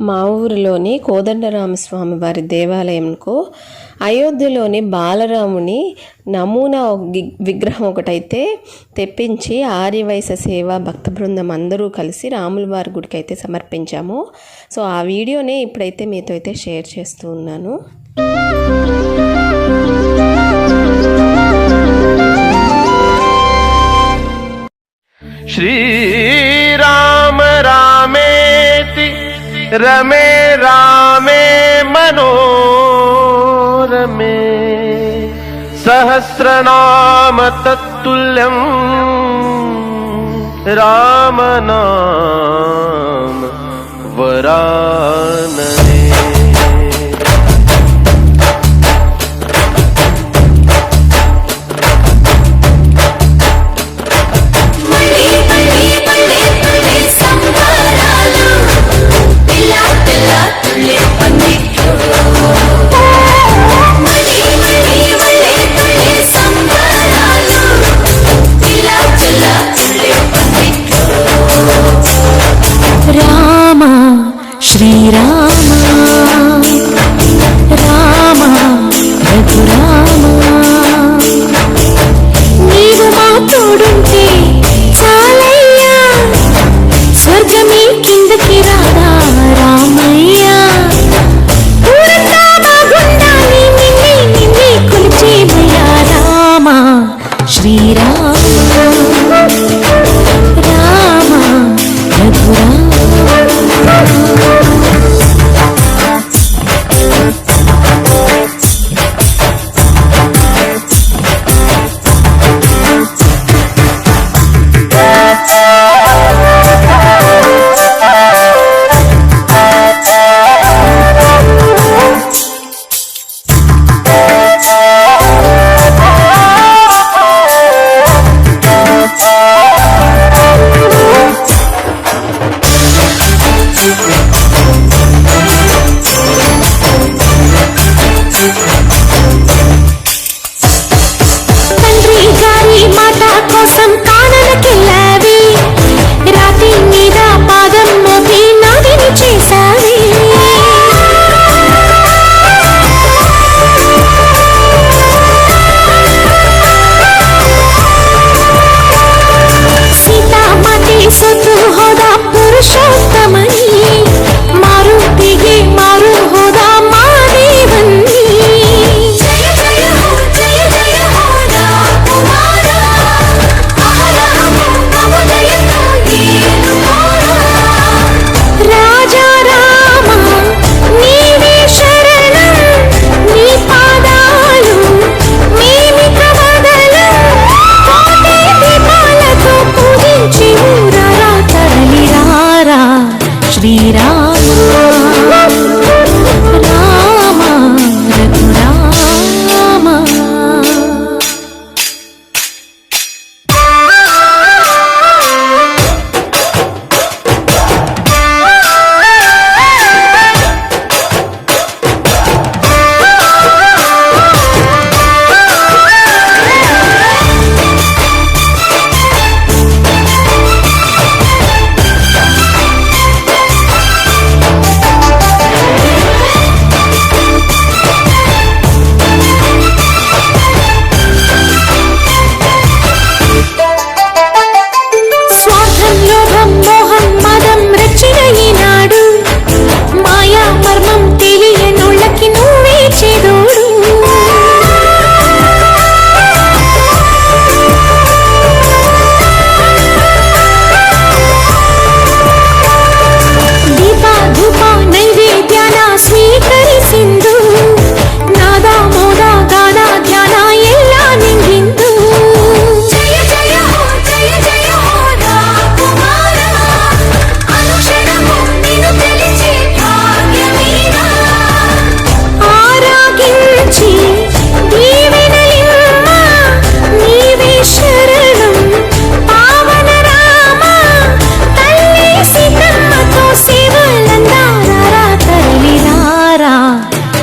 మా ఊరిలోని కోదండరామస్వామి వారి దేవాలయంకు అయోధ్యలోని బాలరాముని నమూనా విగ్రహం ఒకటైతే తెప్పించి ఆర్యవైశ సేవ భక్త బృందం అందరూ కలిసి రాముల వారి గుడికి అయితే సమర్పించాము. సో ఆ వీడియోనే ఇప్పుడైతే మీతో అయితే షేర్ చేస్తూ ఉన్నాను. శ్రీ रमे रामे मनो रमे सहस्रनाम तत्तुल्यम् रामनाम वरानने। ராமா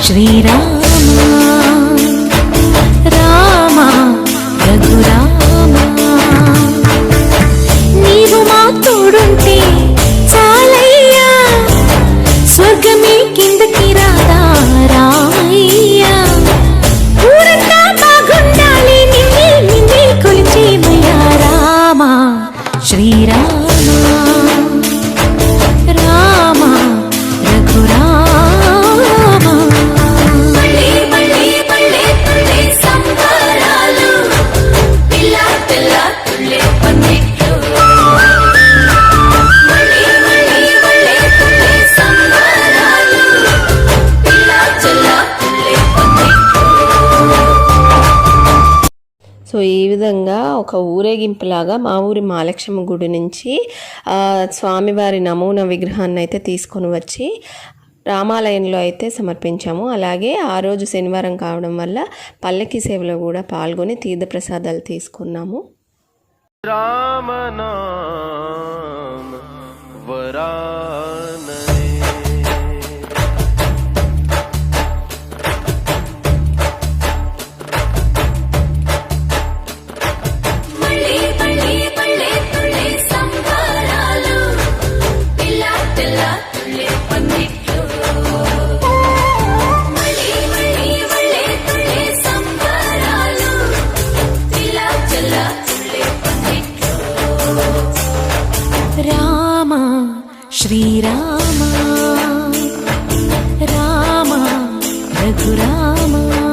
శ్రీరామ. సో ఈ విధంగా ఒక ఊరేగింపులాగా మా ఊరి మాలక్ష్మ గుడి నుంచి స్వామివారి నమూనా విగ్రహాన్ని అయితే తీసుకొని వచ్చి రామాలయంలో అయితే సమర్పించాము. అలాగే ఆ రోజు శనివారం కావడం వల్ల పల్లకి సేవలో కూడా పాల్గొని తీర్థ ప్రసాదాలు తీసుకున్నాము రామనా వరా రఘురామ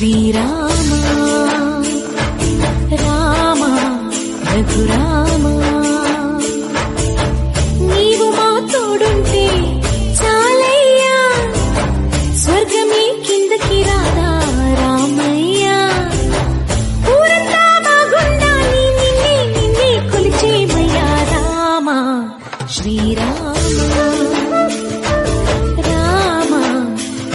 శ్రీరామ రామ రఘురామ. నీవు మా తోడుంటే చాలయ్యా స్వర్గమే కిందకి రాదా?